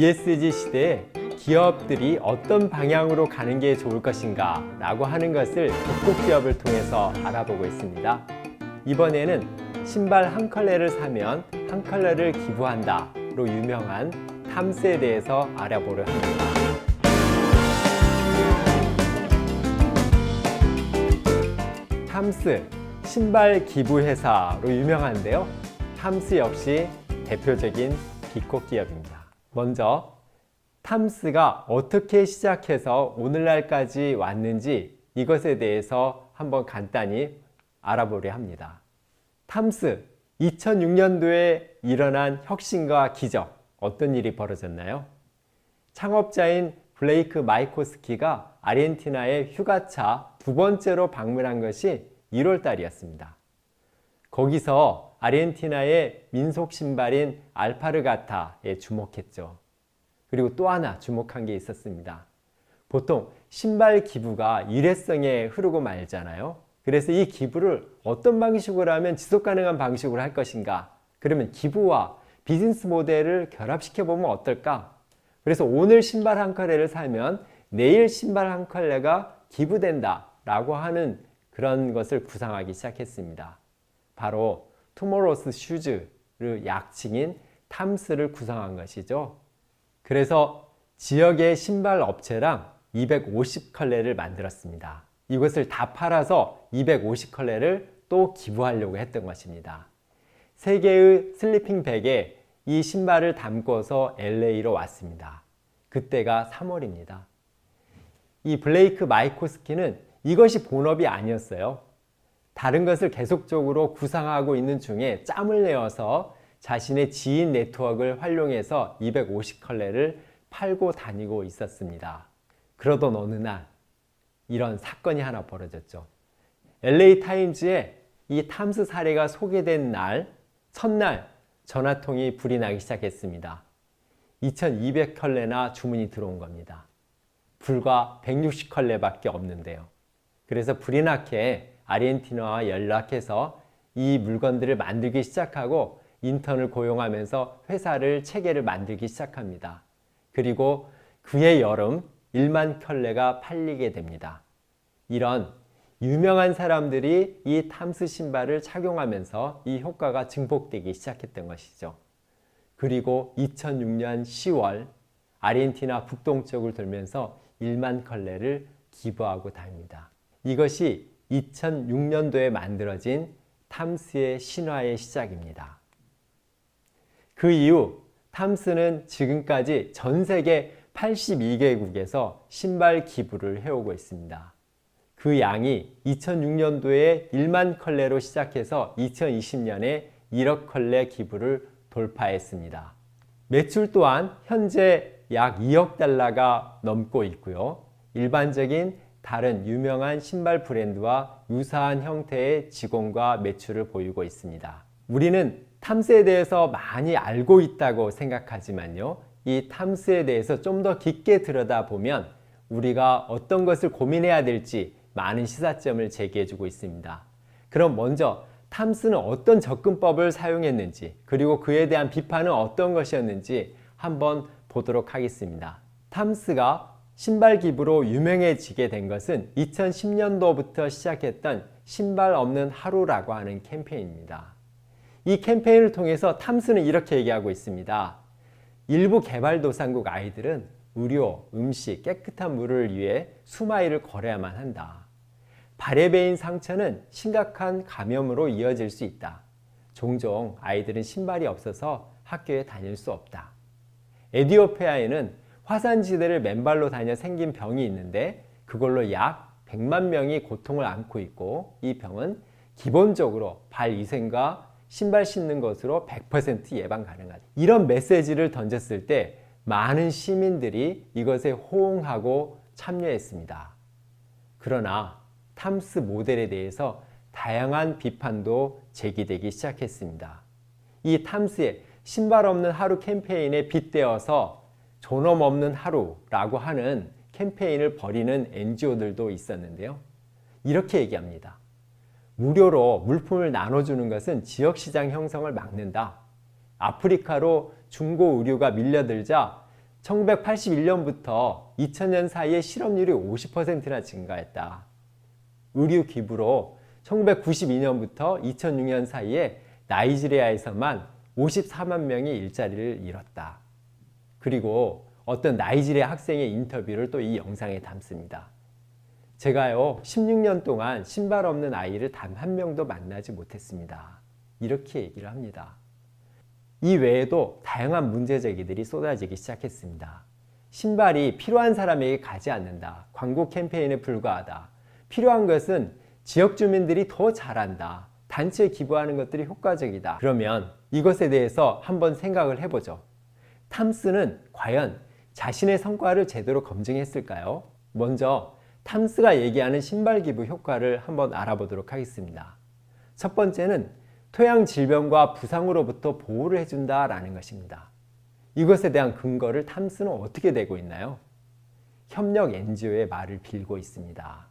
ESG 시대에 기업들이 어떤 방향으로 가는 게 좋을 것인가 라고 하는 것을 북극 기업을 통해서 알아보고 있습니다. 이번에는 신발 한 컬레를 사면 한 컬레를 기부한다 로 유명한 탐스에 대해서 알아보려 합니다. 탐스 신발 기부 회사로 유명한데요. 탐스 역시 대표적인 비코 기업입니다. 먼저 탐스가 어떻게 시작해서 오늘날까지 왔는지 이것에 대해서 한번 간단히 알아보려 합니다. 탐스 2006년도에 일어난 혁신과 기적 어떤 일이 벌어졌나요? 창업자인 블레이크 마이코스키가 아르헨티나의 휴가차 두 번째로 방문한 것이 1월 달이었습니다. 거기서 아르헨티나의 민속 신발인 알파르가타에 주목했죠. 그리고 또 하나 주목한 게 있었습니다. 보통 신발 기부가 일회성에 흐르고 말잖아요. 그래서 이 기부를 어떤 방식으로 하면 지속 가능한 방식으로 할 것인가? 그러면 기부와 비즈니스 모델을 결합시켜 보면 어떨까? 그래서 오늘 신발 한 컬레를 사면 내일 신발 한 컬레가 기부된다 라고 하는 그런 것을 구상하기 시작했습니다. 바로 투모로스 슈즈를 약칭인 탐스를 구성한 것이죠. 그래서 지역의 신발 업체랑 250컬레를 만들었습니다. 이것을 다 팔아서 250컬레를 또 기부하려고 했던 것입니다. 세 개의 슬리핑 백에 이 신발을 담고서 LA로 왔습니다. 그때가 3월입니다. 이 블레이크 마이코스키는 이것이 본업이 아니었어요. 다른 것을 계속적으로 구상하고 있는 중에 짬을 내어서 자신의 지인 네트워크를 활용해서 250컬레를 팔고 다니고 있었습니다. 그러던 어느 날 이런 사건이 하나 벌어졌죠. LA 타임즈에 이 탐스 사례가 소개된 날, 첫날 전화통이 불이 나기 시작했습니다. 2200컬레나 주문이 들어온 겁니다. 불과 160컬레밖에 없는데요. 그래서 불이 나게 아르헨티나와 연락해서 이 물건들을 만들기 시작하고 인턴을 고용하면서 회사를 체계를 만들기 시작합니다. 그리고 그해 여름 1만 켤레가 팔리게 됩니다. 이런 유명한 사람들이 이 탐스 신발을 착용하면서 이 효과가 증폭되기 시작했던 것이죠. 그리고 2006년 10월 아르헨티나 북동쪽을 돌면서 1만 컬레를 기부하고 다닙니다. 이것이 2006년도에 만들어진 탐스의 신화의 시작입니다. 그 이후 탐스는 지금까지 전 세계 82개국에서 신발 기부를 해오고 있습니다. 그 양이 2006년도에 1만 컬레로 시작해서 2020년에 1억 컬레 기부를 돌파했습니다. 매출 또한 현재 약 2억 달러가 넘고 있고요. 일반적인 다른 유명한 신발 브랜드와 유사한 형태의 직원과 매출을 보이고 있습니다. 우리는 탐스에 대해서 많이 알고 있다고 생각하지만요. 이 탐스에 대해서 좀 더 깊게 들여다보면 우리가 어떤 것을 고민해야 될지 많은 시사점을 제기해주고 있습니다. 그럼 먼저 탐스는 어떤 접근법을 사용했는지 그리고 그에 대한 비판은 어떤 것이었는지 한번 보도록 하겠습니다. 탐스가 신발 기부로 유명해지게 된 것은 2010년도부터 시작했던 신발 없는 하루라고 하는 캠페인입니다. 이 캠페인을 통해서 탐스는 이렇게 얘기하고 있습니다. 일부 개발도상국 아이들은 의료, 음식, 깨끗한 물을 위해 수마일을 걸어야만 한다. 발에 베인 상처는 심각한 감염으로 이어질 수 있다. 종종 아이들은 신발이 없어서 학교에 다닐 수 없다. 에디오피아에는 화산지대를 맨발로 다녀 생긴 병이 있는데 그걸로 약 100만 명이 고통을 안고 있고 이 병은 기본적으로 발 위생과 신발 신는 것으로 100% 예방 가능하다. 이런 메시지를 던졌을 때 많은 시민들이 이것에 호응하고 참여했습니다. 그러나 탐스 모델에 대해서 다양한 비판도 제기되기 시작했습니다. 이 탐스의 신발 없는 하루 캠페인에 빗대어서 존엄 없는 하루라고 하는 캠페인을 벌이는 NGO들도 있었는데요. 이렇게 얘기합니다. 무료로 물품을 나눠주는 것은 지역시장 형성을 막는다. 아프리카로 중고 의류가 밀려들자 1981년부터 2000년 사이에 실업률이 50%나 증가했다. 의류 기부로 1992년부터 2006년 사이에 나이지리아에서만 54만 명이 일자리를 잃었다. 그리고 어떤 나이지리아 학생의 인터뷰를 또 이 영상에 담습니다. 제가요, 16년 동안 신발 없는 아이를 단 한 명도 만나지 못했습니다. 이렇게 얘기를 합니다. 이 외에도 다양한 문제 제기들이 쏟아지기 시작했습니다. 신발이 필요한 사람에게 가지 않는다. 광고 캠페인에 불과하다. 필요한 것은 지역 주민들이 더 잘한다. 단체에 기부하는 것들이 효과적이다. 그러면 이것에 대해서 한번 생각을 해보죠. 탐스는 과연 자신의 성과를 제대로 검증했을까요? 먼저 탐스가 얘기하는 신발 기부 효과를 한번 알아보도록 하겠습니다. 첫 번째는 토양 질병과 부상으로부터 보호를 해준다라는 것입니다. 이것에 대한 근거를 탐스는 어떻게 되고 있나요? 협력 NGO의 말을 빌고 있습니다.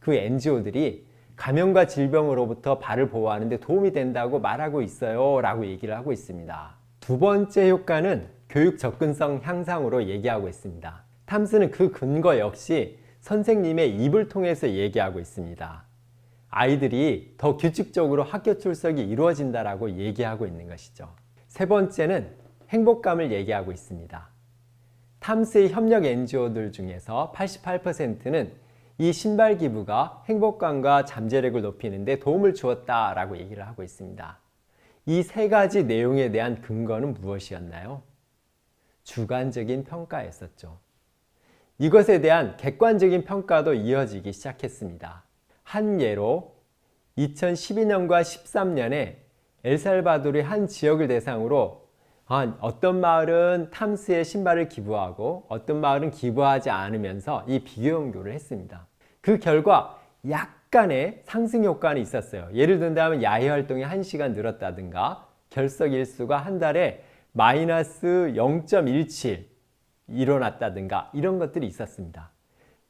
그 NGO들이 감염과 질병으로부터 발을 보호하는 데 도움이 된다고 말하고 있어요 라고 얘기를 하고 있습니다. 두 번째 효과는 교육 접근성 향상으로 얘기하고 있습니다. 탐스는 그 근거 역시 선생님의 입을 통해서 얘기하고 있습니다. 아이들이 더 규칙적으로 학교 출석이 이루어진다라고 얘기하고 있는 것이죠. 세 번째는 행복감을 얘기하고 있습니다. 탐스의 협력 NGO들 중에서 88%는 이 신발 기부가 행복감과 잠재력을 높이는 데 도움을 주었다라고 얘기를 하고 있습니다. 이 세 가지 내용에 대한 근거는 무엇이었나요? 주관적인 평가였었죠. 이것에 대한 객관적인 평가도 이어지기 시작했습니다. 한 예로 2012년과 13년에 엘살바도르의 한 지역을 대상으로 어떤 마을은 탐스의 신발을 기부하고 어떤 마을은 기부하지 않으면서 이 비교 연구를 했습니다. 그 결과 약간의 상승 효과는 있었어요. 예를 든다면 야외 활동이 1시간 늘었다든가 결석 일수가 한 달에 마이너스 0.17 일어났다든가 이런 것들이 있었습니다.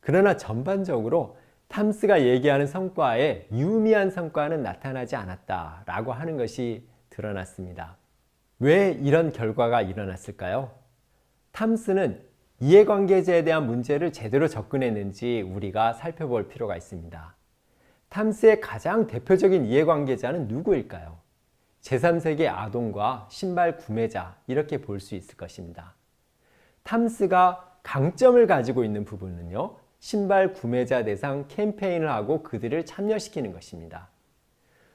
그러나 전반적으로 탐스가 얘기하는 성과에 유미한 성과는 나타나지 않았다라고 하는 것이 드러났습니다. 왜 이런 결과가 일어났을까요? 탐스는 이해관계자에 대한 문제를 제대로 접근했는지 우리가 살펴볼 필요가 있습니다. 탐스의 가장 대표적인 이해관계자는 누구일까요? 제3세계 아동과 신발 구매자 이렇게 볼 수 있을 것입니다. 탐스가 강점을 가지고 있는 부분은요. 신발 구매자 대상 캠페인을 하고 그들을 참여시키는 것입니다.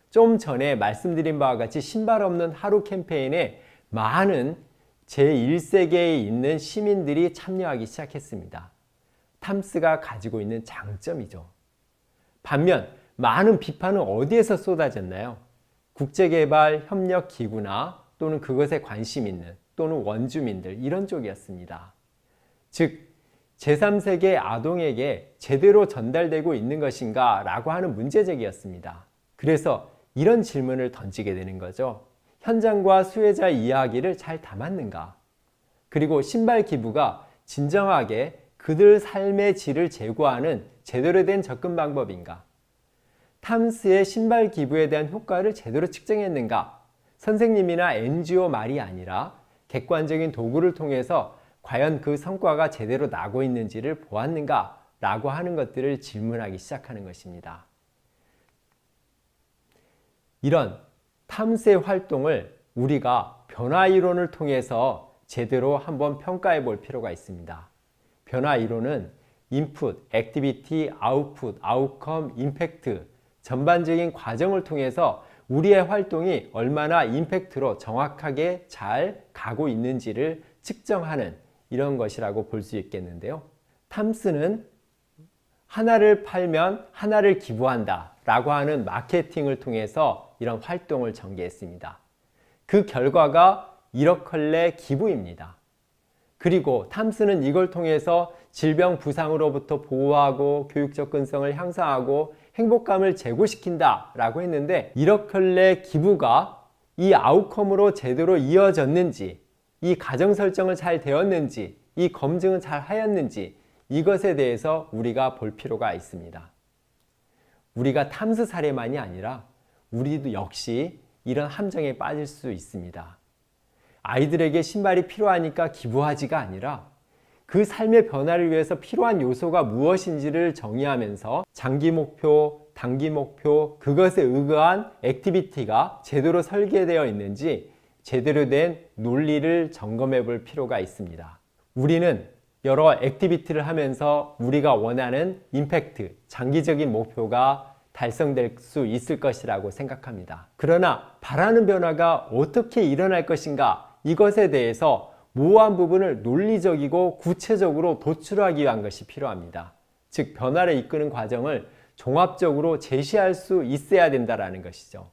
좀 전에 말씀드린 바와 같이 신발 없는 하루 캠페인에 많은 제1세계에 있는 시민들이 참여하기 시작했습니다. 탐스가 가지고 있는 장점이죠. 반면 많은 비판은 어디에서 쏟아졌나요? 국제개발협력기구나 또는 그것에 관심 있는 또는 원주민들 이런 쪽이었습니다. 즉 제3세계 아동에게 제대로 전달되고 있는 것인가 라고 하는 문제제기였습니다. 그래서 이런 질문을 던지게 되는 거죠. 현장과 수혜자 이야기를 잘 담았는가? 그리고 신발 기부가 진정하게 그들 삶의 질을 제고하는 제대로 된 접근 방법인가? 탐스의 신발 기부에 대한 효과를 제대로 측정했는가? 선생님이나 NGO 말이 아니라 객관적인 도구를 통해서 과연 그 성과가 제대로 나고 있는지를 보았는가? 라고 하는 것들을 질문하기 시작하는 것입니다. 이런 탐스의 활동을 우리가 변화 이론을 통해서 제대로 한번 평가해 볼 필요가 있습니다. 변화 이론은 인풋, 액티비티, 아웃풋, 아웃컴, 임팩트 전반적인 과정을 통해서 우리의 활동이 얼마나 임팩트로 정확하게 잘 가고 있는지를 측정하는 이런 것이라고 볼 수 있겠는데요. 탐스는 하나를 팔면 하나를 기부한다 라고 하는 마케팅을 통해서 이런 활동을 전개했습니다. 그 결과가 1억 기부입니다. 그리고 탐스는 이걸 통해서 질병 부상으로부터 보호하고 교육 접근성을 향상하고 행복감을 제고시킨다 라고 했는데 1억 기부가 이 아웃컴으로 제대로 이어졌는지 이 가정 설정을 잘 되었는지 이 검증은 잘 하였는지 이것에 대해서 우리가 볼 필요가 있습니다. 우리가 탐스 사례만이 아니라 우리도 역시 이런 함정에 빠질 수 있습니다. 아이들에게 신발이 필요하니까 기부하지가 아니라 그 삶의 변화를 위해서 필요한 요소가 무엇인지를 정의하면서 장기 목표, 단기 목표, 그것에 의거한 액티비티가 제대로 설계되어 있는지 제대로 된 논리를 점검해 볼 필요가 있습니다. 우리는 여러 액티비티를 하면서 우리가 원하는 임팩트, 장기적인 목표가 달성될 수 있을 것이라고 생각합니다. 그러나 바라는 변화가 어떻게 일어날 것인가 이것에 대해서 모호한 부분을 논리적이고 구체적으로 도출하기 위한 것이 필요합니다. 즉 변화를 이끄는 과정을 종합적으로 제시할 수 있어야 된다라는 것이죠.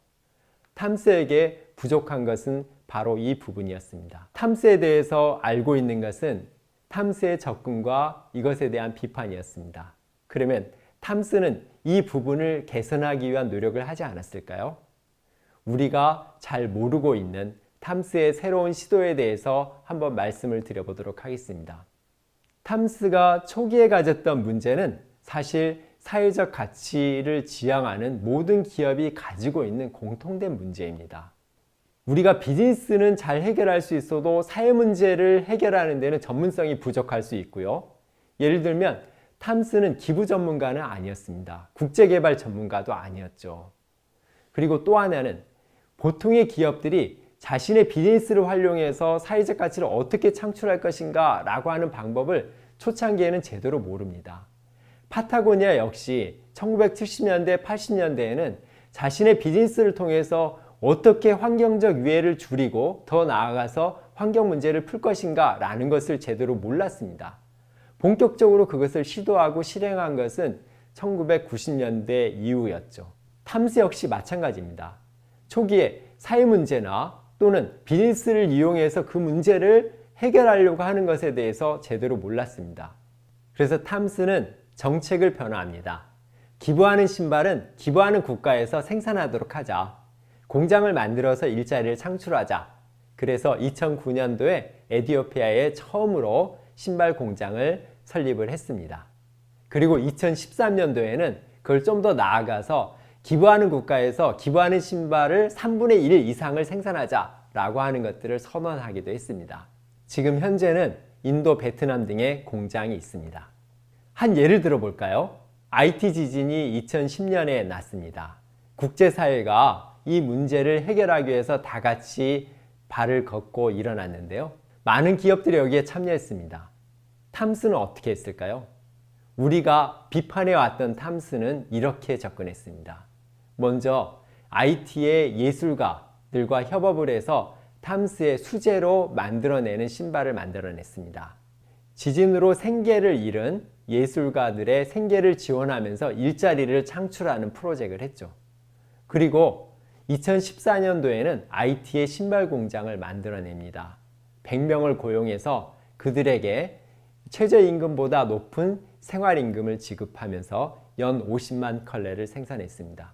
탐스에게 부족한 것은 바로 이 부분이었습니다. 탐스에 대해서 알고 있는 것은 탐스의 접근과 이것에 대한 비판이었습니다. 그러면 탐스는 이 부분을 개선하기 위한 노력을 하지 않았을까요? 우리가 잘 모르고 있는 탐스의 새로운 시도에 대해서 한번 말씀을 드려보도록 하겠습니다. 탐스가 초기에 가졌던 문제는 사실 사회적 가치를 지향하는 모든 기업이 가지고 있는 공통된 문제입니다. 우리가 비즈니스는 잘 해결할 수 있어도 사회 문제를 해결하는 데는 전문성이 부족할 수 있고요. 예를 들면 탐스는 기부 전문가는 아니었습니다. 국제개발 전문가도 아니었죠. 그리고 또 하나는 보통의 기업들이 자신의 비즈니스를 활용해서 사회적 가치를 어떻게 창출할 것인가 라고 하는 방법을 초창기에는 제대로 모릅니다. 파타고니아 역시 1970년대, 80년대에는 자신의 비즈니스를 통해서 어떻게 환경적 위해를 줄이고 더 나아가서 환경 문제를 풀 것인가 라는 것을 제대로 몰랐습니다. 본격적으로 그것을 시도하고 실행한 것은 1990년대 이후였죠. 탐스 역시 마찬가지입니다. 초기에 사회 문제나 또는 비즈니스를 이용해서 그 문제를 해결하려고 하는 것에 대해서 제대로 몰랐습니다. 그래서 탐스는 정책을 변화합니다. 기부하는 신발은 기부하는 국가에서 생산하도록 하자. 공장을 만들어서 일자리를 창출하자. 그래서 2009년도에 에디오피아에 처음으로 신발 공장을 설립을 했습니다. 그리고 2013년도에는 그걸 좀 더 나아가서 기부하는 국가에서 기부하는 신발을 3분의 1 이상을 생산하자라고 하는 것들을 선언하기도 했습니다. 지금 현재는 인도, 베트남 등의 공장이 있습니다. 한 예를 들어 볼까요? IT 지진이 2010년에 났습니다. 국제사회가 이 문제를 해결하기 위해서 다 같이 발을 걷고 일어났는데요. 많은 기업들이 여기에 참여했습니다. 탐스는 어떻게 했을까요? 우리가 비판해 왔던 탐스는 이렇게 접근했습니다. 먼저 IT의 예술가들과 협업을 해서 탐스의 수제로 만들어내는 신발을 만들어냈습니다. 지진으로 생계를 잃은 예술가들의 생계를 지원하면서 일자리를 창출하는 프로젝트를 했죠. 그리고 2014년도에는 IT의 신발 공장을 만들어냅니다. 100명을 고용해서 그들에게 최저임금보다 높은 생활임금을 지급하면서 연 50만 컬레를 생산했습니다.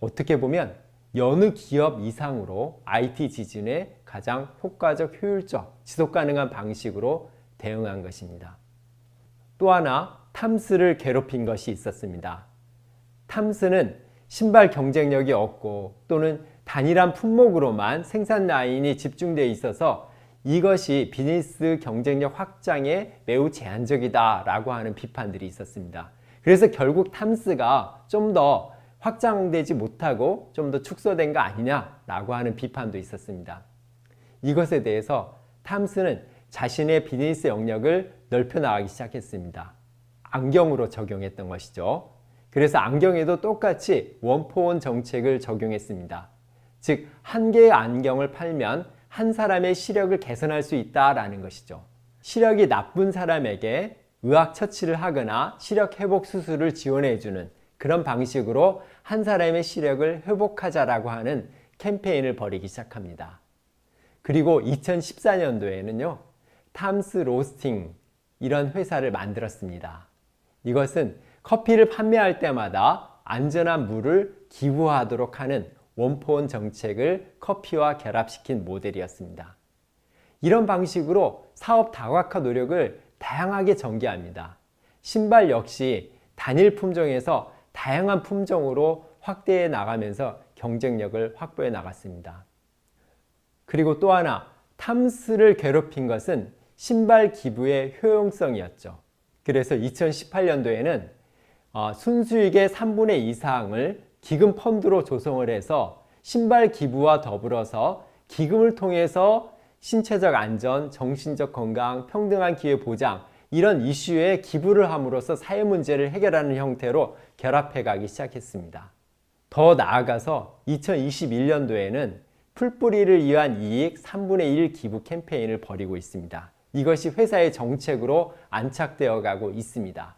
어떻게 보면 여느 기업 이상으로 IT 지진에 가장 효과적, 효율적, 지속 가능한 방식으로 대응한 것입니다. 또 하나 탐스를 괴롭힌 것이 있었습니다. 탐스는 신발 경쟁력이 없고 또는 단일한 품목으로만 생산 라인이 집중되어 있어서 이것이 비즈니스 경쟁력 확장에 매우 제한적이다 라고 하는 비판들이 있었습니다. 그래서 결국 탐스가 좀 더 확장되지 못하고 좀 더 축소된 거 아니냐라고 하는 비판도 있었습니다. 이것에 대해서 탐스는 자신의 비즈니스 영역을 넓혀 나가기 시작했습니다. 안경으로 적용했던 것이죠. 그래서 안경에도 똑같이 원포원 정책을 적용했습니다. 즉, 한 개의 안경을 팔면 한 사람의 시력을 개선할 수 있다라는 것이죠. 시력이 나쁜 사람에게 의학 처치를 하거나 시력 회복 수술을 지원해주는 그런 방식으로 한 사람의 시력을 회복하자라고 하는 캠페인을 벌이기 시작합니다. 그리고 2014년도에는요, 탐스 로스팅 이런 회사를 만들었습니다. 이것은 커피를 판매할 때마다 안전한 물을 기부하도록 하는 원포원 정책을 커피와 결합시킨 모델이었습니다. 이런 방식으로 사업 다각화 노력을 다양하게 전개합니다. 신발 역시 단일 품종에서 다양한 품종으로 확대해 나가면서 경쟁력을 확보해 나갔습니다. 그리고 또 하나 탐스를 괴롭힌 것은 신발 기부의 효용성이었죠. 그래서 2018년도에는 어, 순수익의 3분의 2 이상을 기금 펀드로 조성을 해서 신발 기부와 더불어서 기금을 통해서 신체적 안전, 정신적 건강, 평등한 기회 보장 이런 이슈에 기부를 함으로써 사회 문제를 해결하는 형태로 결합해 가기 시작했습니다. 더 나아가서 2021년도에는 풀뿌리를 위한 이익 3분의 1 기부 캠페인을 벌이고 있습니다. 이것이 회사의 정책으로 안착되어 가고 있습니다.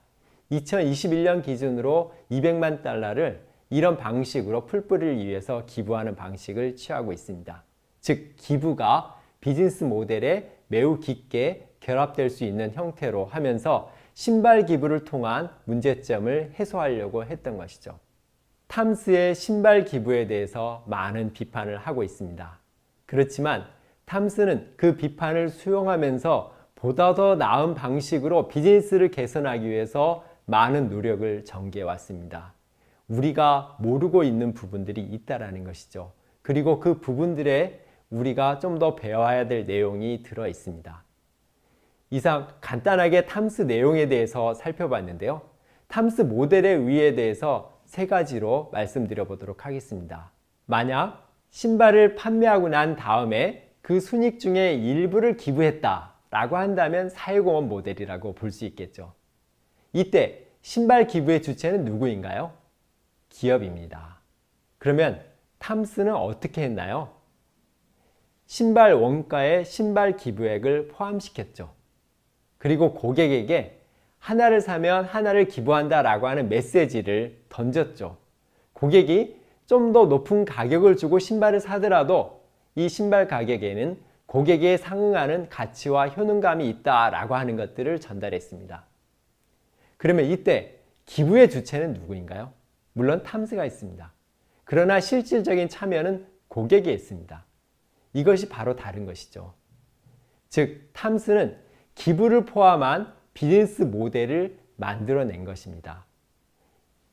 2021년 기준으로 200만 달러를 이런 방식으로 풀뿌리를 위해서 기부하는 방식을 취하고 있습니다. 즉, 기부가 비즈니스 모델에 매우 깊게 결합될 수 있는 형태로 하면서 신발 기부를 통한 문제점을 해소하려고 했던 것이죠. 탐스의 신발 기부에 대해서 많은 비판을 하고 있습니다. 그렇지만 탐스는 그 비판을 수용하면서 보다 더 나은 방식으로 비즈니스를 개선하기 위해서 많은 노력을 전개해 왔습니다. 우리가 모르고 있는 부분들이 있다라는 것이죠. 그리고 그 부분들에 우리가 좀 더 배워야 될 내용이 들어 있습니다. 이상 간단하게 탐스 내용에 대해서 살펴봤는데요. 탐스 모델의 의의에 대해서 세 가지로 말씀드려 보도록 하겠습니다. 만약 신발을 판매하고 난 다음에 그 순익 중에 일부를 기부했다 라고 한다면 사회공헌 모델이라고 볼 수 있겠죠. 이때 신발 기부의 주체는 누구인가요? 기업입니다. 그러면 탐스는 어떻게 했나요? 신발 원가에 신발 기부액을 포함시켰죠. 그리고 고객에게 하나를 사면 하나를 기부한다 라고 하는 메시지를 던졌죠. 고객이 좀 더 높은 가격을 주고 신발을 사더라도 이 신발 가격에는 고객에 상응하는 가치와 효능감이 있다 라고 하는 것들을 전달했습니다. 그러면 이때 기부의 주체는 누구인가요? 물론 탐스가 있습니다. 그러나 실질적인 참여는 고객에 있습니다. 이것이 바로 다른 것이죠. 즉, 탐스는 기부를 포함한 비즈니스 모델을 만들어낸 것입니다.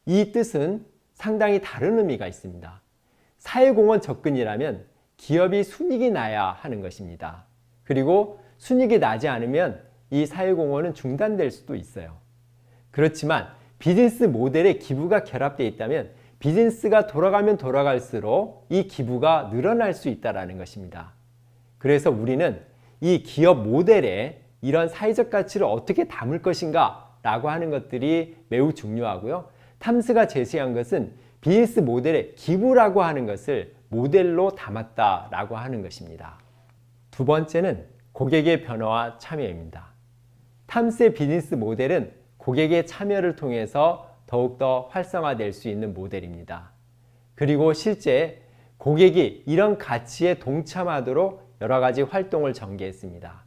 이 뜻은 상당히 다른 의미가 있습니다. 사회공헌 접근이라면 기업이 순익이 나야 하는 것입니다. 그리고 순익이 나지 않으면 이 사회공헌은 중단될 수도 있어요. 그렇지만 비즈니스 모델에 기부가 결합되어 있다면 비즈니스가 돌아가면 돌아갈수록 이 기부가 늘어날 수 있다는 것입니다. 그래서 우리는 이 기업 모델에 이런 사회적 가치를 어떻게 담을 것인가 라고 하는 것들이 매우 중요하고요. 탐스가 제시한 것은 비즈니스 모델의 기부라고 하는 것을 모델로 담았다라고 하는 것입니다. 두 번째는 고객의 변화와 참여입니다. 탐스의 비즈니스 모델은 고객의 참여를 통해서 더욱더 활성화될 수 있는 모델입니다. 그리고 실제 고객이 이런 가치에 동참하도록 여러 가지 활동을 전개했습니다.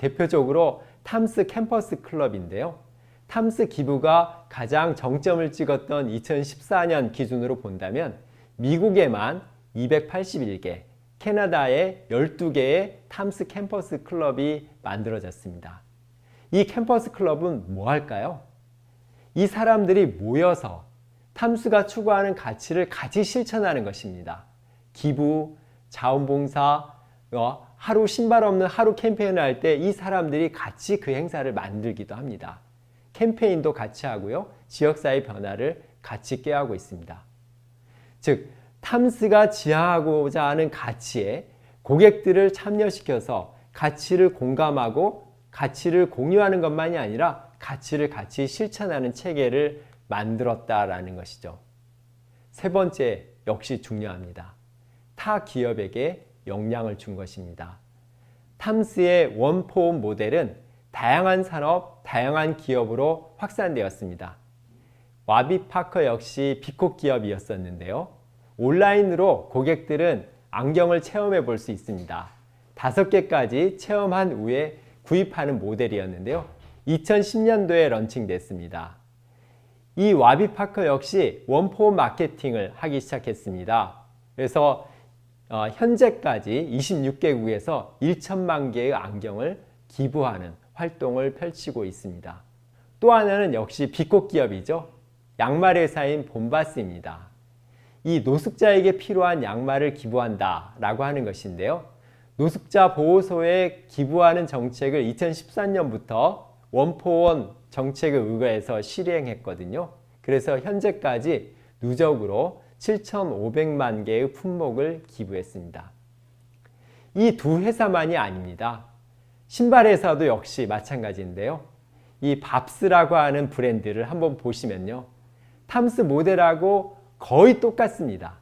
대표적으로 탐스 캠퍼스 클럽인데요. 탐스 기부가 가장 정점을 찍었던 2014년 기준으로 본다면 미국에만 281개, 캐나다에 12개의 탐스 캠퍼스 클럽이 만들어졌습니다. 이 캠퍼스 클럽은 뭐 할까요? 이 사람들이 모여서 탐스가 추구하는 가치를 같이 실천하는 것입니다. 기부, 자원봉사, 어, 하루 신발 없는 하루 캠페인을 할 때 이 사람들이 같이 그 행사를 만들기도 합니다. 캠페인도 같이 하고요. 지역사회 변화를 같이 꾀하고 있습니다. 즉, 탐스가 지향하고자 하는 가치에 고객들을 참여시켜서 가치를 공감하고 가치를 공유하는 것만이 아니라 가치를 같이 실천하는 체계를 만들었다라는 것이죠. 세 번째, 역시 중요합니다. 타 기업에게 영향을 준 것입니다. 탐스의 원포움 모델은 다양한 산업, 다양한 기업으로 확산되었습니다. 와비 파커 역시 비코 기업이었었는데요. 온라인으로 고객들은 안경을 체험해 볼 수 있습니다. 다섯 개까지 체험한 후에 구입하는 모델이었는데요. 2010년도에 런칭됐습니다. 이 와비파커 역시 원포 마케팅을 하기 시작했습니다. 그래서 어, 현재까지 26개국에서 1천만 개의 안경을 기부하는 활동을 펼치고 있습니다. 또 하나는 역시 비코 기업이죠. 양말 회사인 본바스입니다. 이 노숙자에게 필요한 양말을 기부한다 라고 하는 것인데요. 노숙자 보호소에 기부하는 정책을 2013년부터 원포원 정책을 의거해서 실행했거든요. 그래서 현재까지 누적으로 7,500만 개의 품목을 기부했습니다. 이 두 회사만이 아닙니다. 신발 회사도 역시 마찬가지인데요. 이 밥스라고 하는 브랜드를 한번 보시면요. 탐스 모델하고 거의 똑같습니다.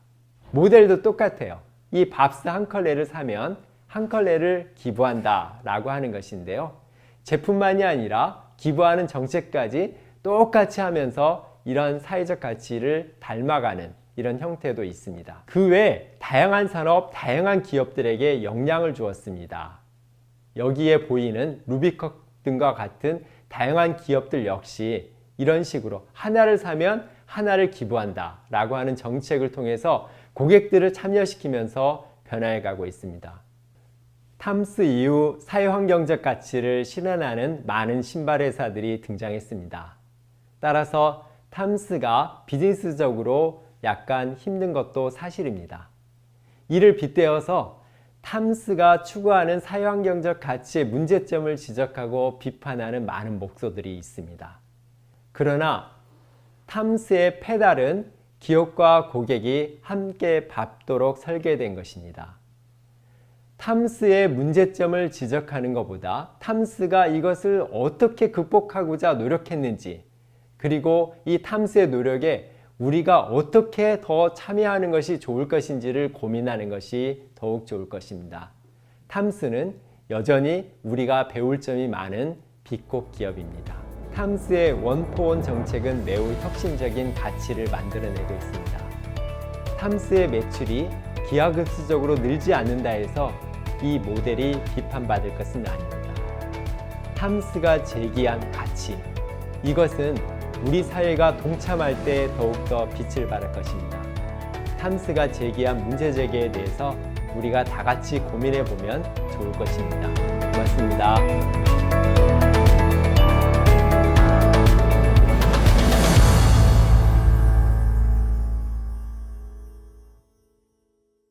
모델도 똑같아요. 이 밥스 한 컬레를 사면 한 컬레를 기부한다 라고 하는 것인데요. 제품만이 아니라 기부하는 정책까지 똑같이 하면서 이런 사회적 가치를 닮아가는 이런 형태도 있습니다. 그 외 다양한 산업, 다양한 기업들에게 영향을 주었습니다. 여기에 보이는 루비컵 등과 같은 다양한 기업들 역시 이런 식으로 하나를 사면 하나를 기부한다 라고 하는 정책을 통해서 고객들을 참여시키면서 변화해 가고 있습니다. 탐스 이후 사회환경적 가치를 실현하는 많은 신발 회사들이 등장했습니다. 따라서 탐스가 비즈니스적으로 약간 힘든 것도 사실입니다. 이를 빗대어서 탐스가 추구하는 사회환경적 가치의 문제점을 지적하고 비판하는 많은 목소들이 있습니다. 그러나 탐스의 페달은 기업과 고객이 함께 밟도록 설계된 것입니다. 탐스의 문제점을 지적하는 것보다 탐스가 이것을 어떻게 극복하고자 노력했는지 그리고 이 탐스의 노력에 우리가 어떻게 더 참여하는 것이 좋을 것인지를 고민하는 것이 더욱 좋을 것입니다. 탐스는 여전히 우리가 배울 점이 많은 비콕 기업입니다. 탐스의 원포원 정책은 매우 혁신적인 가치를 만들어내고 있습니다. 탐스의 매출이 기하급수적으로 늘지 않는다 해서 이 모델이 비판받을 것은 아닙니다. 탐스가 제기한 가치, 이것은 우리 사회가 동참할 때 더욱더 빛을 발할 것입니다. 탐스가 제기한 문제 제기에 대해서 우리가 다 같이 고민해 보면 좋을 것입니다. 고맙습니다.